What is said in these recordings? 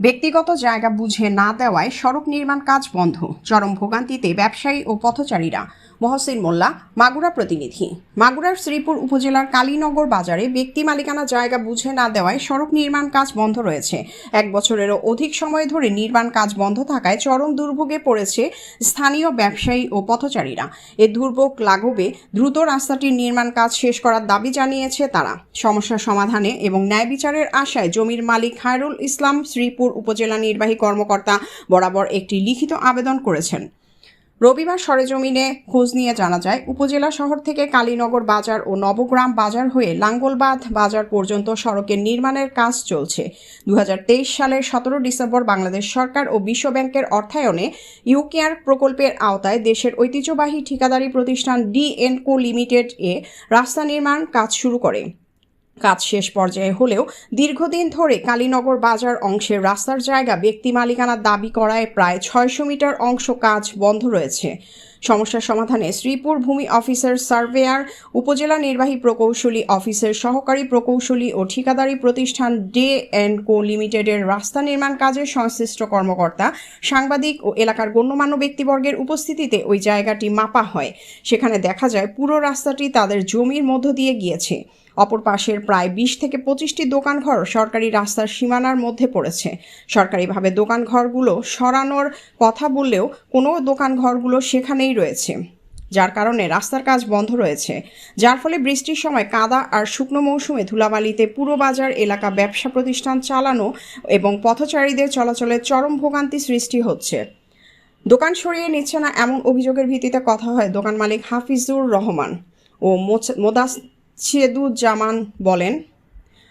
ব্যক্তিগত জায়গা বুঝে না দেওয়ায় সড়ক নির্মাণ কাজ বন্ধ চরম ভোগান্তিতে ব্যবসায়ী ও পথচারীরা। মহসিন মোল্লা, মাগুরা প্রতিনিধি। মাগুরার শ্রীপুর উপজেলার কালীনগর বাজারে ব্যক্তি মালিকানা জায়গা বুঝে না দেওয়ায় সড়ক নির্মাণ কাজ বন্ধ রয়েছে। এক বছরেরও অধিক সময় ধরে নির্মাণ কাজ বন্ধ থাকায় চরম দুর্ভোগে পড়েছে স্থানীয় ব্যবসায়ী ও পথচারীরা। এ দুর্ভোগ লাঘবে দ্রুত রাস্তাটির নির্মাণ কাজ শেষ করার দাবি জানিয়েছে তারা। সমস্যা সমাধানে এবং ন্যায় বিচারের আশায় জমির মালিক খায়রুল ইসলাম শ্রীপুর উপজেলা নির্বাহী কর্মকর্তা বরাবর একটি লিখিত আবেদন করেছেন। রবিবার সরেজমিনে খোঁজ নিয়ে জানা যায়, উপজেলা শহর থেকে কালীনগর বাজার ও নবগ্রাম বাজার হয়ে লাঙ্গলবাঁধ বাজার পর্যন্ত সড়কের নির্মাণের কাজ চলছে। দু হাজার তেইশ সালের সতেরো ডিসেম্বর বাংলাদেশ সরকার ও বিশ্ব ব্যাংকের অর্থায়নে ইউকেয়ার প্রকল্পের আওতায় দেশের ঐতিহ্যবাহী ঠিকাদারি প্রতিষ্ঠান ডিএনকো লিমিটেড এ রাস্তা নির্মাণ কাজ শুরু করে। কাজ শেষ পর্যায়ে হলেও দীর্ঘদিন ধরে কালীনগর বাজার অংশের রাস্তার জায়গা ব্যক্তি মালিকানার দাবি করায় প্রায় ছয়শো মিটার অংশ কাজ বন্ধ রয়েছে। সমস্যার সমাধানে শ্রীপুর ভূমি অফিসার, সার্ভেয়ার, উপজেলা নির্বাহী প্রকৌশলী অফিসের সহকারী প্রকৌশলী ও ঠিকাদারি প্রতিষ্ঠান ডে অ্যান্ড কো লিমিটেডের রাস্তা নির্মাণ কাজে সংশ্লিষ্ট কর্মকর্তা, সাংবাদিক ও এলাকার গণ্যমান্য ব্যক্তিবর্গের উপস্থিতিতে ওই জায়গাটি মাপা হয়। সেখানে দেখা যায় পুরো রাস্তাটি তাদের জমির মধ্য দিয়ে গিয়েছে। অপর পাশের প্রায় বিশ থেকে পঁচিশটি দোকানঘর সরকারি রাস্তার সীমানার মধ্যে পড়েছে। সরকারিভাবে দোকানঘরগুলো সরানোর কথা বললেও কোনো দোকানঘরগুলো সেখানেই রয়েছে। যার কারণে রাস্তার কাজ বন্ধ রয়েছে। যার ফলে বৃষ্টির সময় কাদা আর শুকনো মৌসুমে ধুলাবালিতে পুরো বাজার, এলাকা ব্যবসা প্রতিষ্ঠান চালানো এবং পথচারীদের চলাচলে চরম ভোগান্তি সৃষ্টি হচ্ছে। দোকান সরিয়ে নিচ্ছে না এমন অভিযোগের ভিত্তিতে কথা হয় দোকান মালিক হাফিজুর রহমান ও মোচ- মোদাচ্ছেদুজ্জামান বলেন,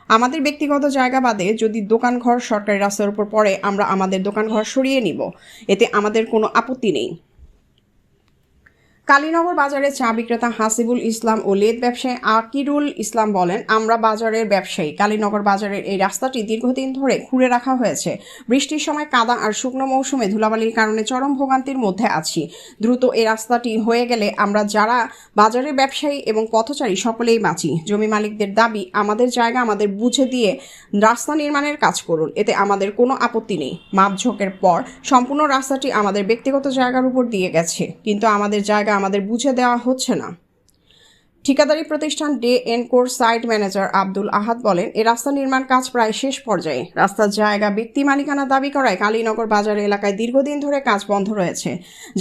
আমাদের ব্যক্তিগত জায়গা বাদে যদি দোকানঘর সরকারি রাস্তার উপর পড়ে, আমরা আমাদের দোকানঘর সরিয়ে নিব। এতে আমাদের কোনো আপত্তি নেই। কালীনগর বাজারে চা বিক্রেতা হাসিবুল ইসলাম ও লেদ ব্যবসায়ী আকিরুল ইসলাম বলেন, আমরা বাজারের ব্যবসায়ী। কালীনগর বাজারের এই রাস্তাটি দীর্ঘদিন ধরে খুঁড়ে রাখা হয়েছে। বৃষ্টির সময় কাদা আর শুকনো মৌসুমে ধুলাবালির কারণে চরম ভোগান্তির মধ্যে আছি। দ্রুত এই রাস্তাটি হয়ে গেলে আমরা যারা বাজারের ব্যবসায়ী এবং পথচারী সকলেই বাঁচি। জমি মালিকদের দাবি, আমাদের জায়গা আমাদের বুঝে দিয়ে রাস্তা নির্মাণের কাজ করুন। এতে আমাদের কোনো আপত্তি নেই। মাপঝোঁকের পর সম্পূর্ণ রাস্তাটি আমাদের ব্যক্তিগত জায়গার উপর দিয়ে গেছে। কিন্তু আমাদের জায়গা আমাদের বুঝে দেওয়া হচ্ছে না। ঠিকাদারি প্রতিষ্ঠান ডে এনকোর সাইট ম্যানেজার আব্দুল আহাদ বলেন, এ রাস্তা নির্মাণ কাজ প্রায় শেষ পর্যায়ে। রাস্তার জায়গা, ব্যক্তি মালিকানা দাবি করায় কালীনগর বাজার এলাকায় দীর্ঘদিন ধরে কাজ বন্ধ রয়েছে,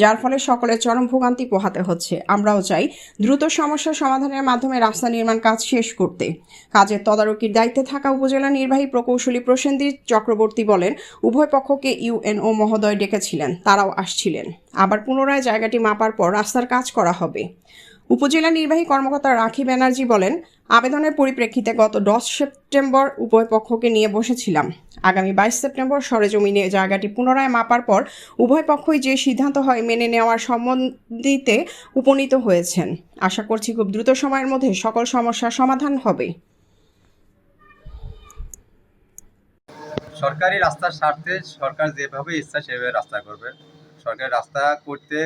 যার ফলে সকলের চরম ভোগান্তি পোহাতে হচ্ছে। আমরাও চাই দ্রুত সমস্যার সমাধানের মাধ্যমে রাস্তা নির্মাণ কাজ শেষ করতে। কাজের তদারকির দায়িত্বে থাকা উপজেলা নির্বাহী প্রকৌশলী প্রসেনজিৎ চক্রবর্তী বলেন, উভয় পক্ষকে ইউএনও মহোদয় ডেকেছিলেন, তারাও আসছিলেন। আবার পুনরায় জায়গাটি মাপার পর রাস্তার কাজ করা হবে। উপজেলা নির্বাহী কর্মকর্তা রাখি ব্যানার্জি বলেন, আবেদনের পরিপ্রেক্ষিতে গত দশ সেপ্টেম্বর উভয় পক্ষকে নিয়ে বসেছিলাম। আগামী বাইশ সেপ্টেম্বর সরেজমিনে জায়গাটি পুনরায় মাপার পর উভয় পক্ষই যে সিদ্ধান্ত হয় মেনে নেওয়ার সম্বন্ধিতে উপনীত হয়েছেন। আশা করছি খুব দ্রুত সময়ের মধ্যে সকল সমস্যার সমাধান হবে। সরকারি রাস্তার স্বার্থে সরকার যেভাবে ইচ্ছা সেভাবে রাস্তা করবে। সরকারি রাস্তা করতে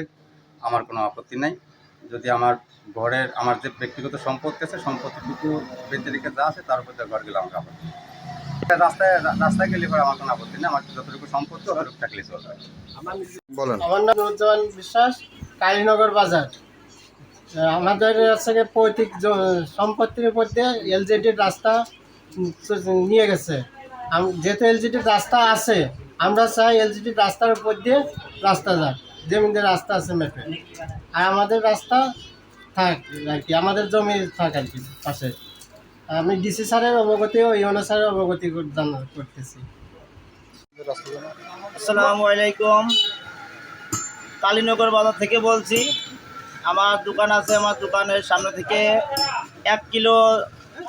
আমার কোনো আপত্তি নাই। যদি আমার ঘরের আমার যে ব্যক্তিগত সম্পত্তি আছে সম্পত্তিটুকু বেঁচে রেখে যা আছে তার উপর দিয়ে ঘর গেলে আমার আপত্তি রাস্তায় রাস্তায় গেলে পরে আমার কোনো আপত্তি নেই আমার যতটুকু সম্পত্তি অতটুকু থাকলে চলবে। বলেন। আমার নাম উজ্জ্বল বিশ্বাস কালীনগর বাজার। আমাদের হচ্ছে পৈতৃক সম্পত্তির উপর দিয়ে এলজিডির রাস্তা নিয়ে গেছে। আম- যেহেতু এলজিডির রাস্তা আছে আমরা চাই এলজিডির রাস্তার উপর দিয়ে রাস্তা যাক। জমিদের রাস্তা আছে মেপে। আর আমাদের রাস্তা থাক আর কি, আমাদের জমি থাক আর কি পাশে। আমি ডিসি স্যারের অবগতি ও ইউনো স্যারের অবগতি করতেছি। আসসালামু আলাইকুম। কালীনগর বাজার থেকে বলছি, আমার দোকান আছে, আমার দোকানের সামনে থেকে এক কিলো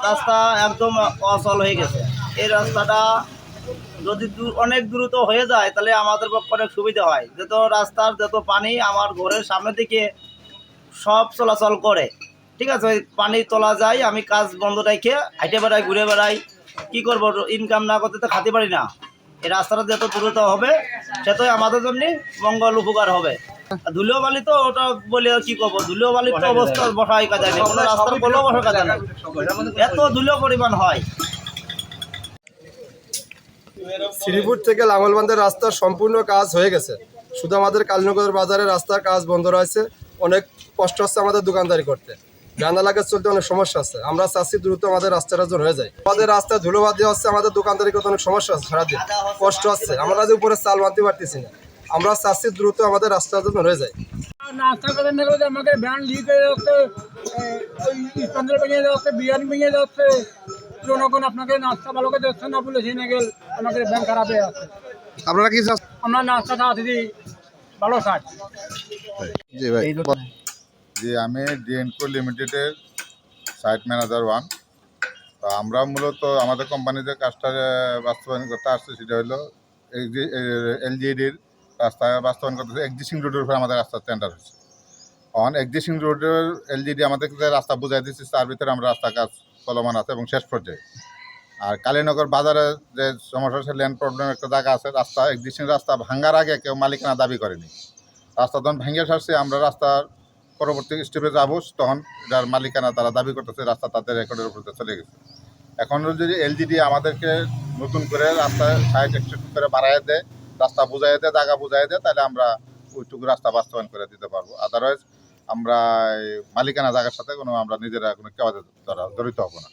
রাস্তা একদম অচল হয়ে গেছে। এই রাস্তাটা যদি অনেক দ্রুত হয়ে যায় তাহলে আমাদের পক্ষে অনেক সুবিধা হয়। যত রাস্তার যত পানি আমার ঘরের সামনে থেকে সব চলাচল করে। ঠিক আছে পানি তোলা যায় আমি কাজ বন্ধ রেখে হাইটে বেড়াই ঘুরে বেড়াই। কী করব? ইনকাম না করতে তো খাতে পারি না। এই রাস্তাটা যত দ্রুত হবে সেটাই আমাদের জন্য মঙ্গল উপকার হবে। আর ধুলো বালি তো ওটা বলে কি করব? ধুলো বালির তো অবস্থা বসাই কাজে নেই। কোনো রাস্তার কোনো বসার কাজে নেই। এত ধুলো পরিমাণ হয়। শ্রীপুর থেকে লাঙ্গলবান্ধের রাস্তার সম্পূর্ণ কাজ হয়ে গেছে। শুধু আমাদের কালীনগর বাজারের রাস্তার কাজ বন্ধ রয়েছে। অনেক কষ্ট হচ্ছে আমাদের দোকানদারি করতে। ভ্যান এলাকায় চলতে অনেক সমস্যা আছে। আমরা চাচ্ছি দ্রুত আমাদের রাস্তাটা যেন হয়ে যায়। আমাদের রাস্তায় ধুলোবাদ দেওয়া হচ্ছে, আমাদের দোকানদারি করতে অনেক সমস্যা আছে সারাদিন। কষ্ট হচ্ছে। আমরা যে উপরে চাল বাঁধতে পারতেছি না। আমরা চাচ্ছি দ্রুত আমাদের রাস্তাটা যেন হয়ে যায়। আমাকে যাচ্ছে, বিরিয়ানি ভেঙে যাচ্ছে। জনগণ আপনাকে নাস্তা ভালো করে দিচ্ছে না বলে সিনে গেল আমাকে ব্যাংক খারাপ হয়ে যাচ্ছে আপনারা কি? আমরা নাস্তাটা দিদি ভালো চাই জি ভাই। যে আমি ডিএনকো লিমিটেডের সাইট ম্যানেজার ওয়ান তো আমরা মূলত আমাদের কোম্পানি যে কাজটা বাস্তবায়ন করতে আসছে সেটা হলো এলজিডির রাস্তা বাস্তবায়ন করতেছে এক্সিস্টিং রোডের উপরে আমাদের রাস্তা টেন্ডার হয়েছে অন এক্সিস্টিং রোডের এলজিডি আমাদেরকে যে রাস্তা বুঝাই দিচ্ছে তার ভিতরে আমরা রাস্তা কাজ চলমান আছে এবং শেষ পর্যায়ে। আর কালীনগর বাজারে যে সমস্যা হচ্ছে ল্যান্ড প্রবলেম একটা জায়গা আছে, রাস্তা এক্সিস্টিং রাস্তা ভাঙ্গার আগে কেউ মালিকানা দাবি করেনি। রাস্তা তখন ভেঙে সারছে আমরা রাস্তার পরবর্তী স্টেপে যাব, তখন যার মালিকানা তারা দাবি করতেছে, রাস্তা তাদের রেকর্ডের উপরে চলে গেছে। এখন যদি এলজিডি আমাদেরকে নতুন করে রাস্তা সাইড এক্সটেন্ড করে বাড়াই দেয়, রাস্তা বুঝাই দেয়, জায়গা বুঝাই দেয়, তাহলে আমরা ওইটুকু রাস্তা বাস্তবায়ন করে দিতে পারব। আদারওয়াইজ আমরা মালিকানা জায়গার সাথে কোনো আমরা নিজেরা কোনো কেউ জড়িত হব না।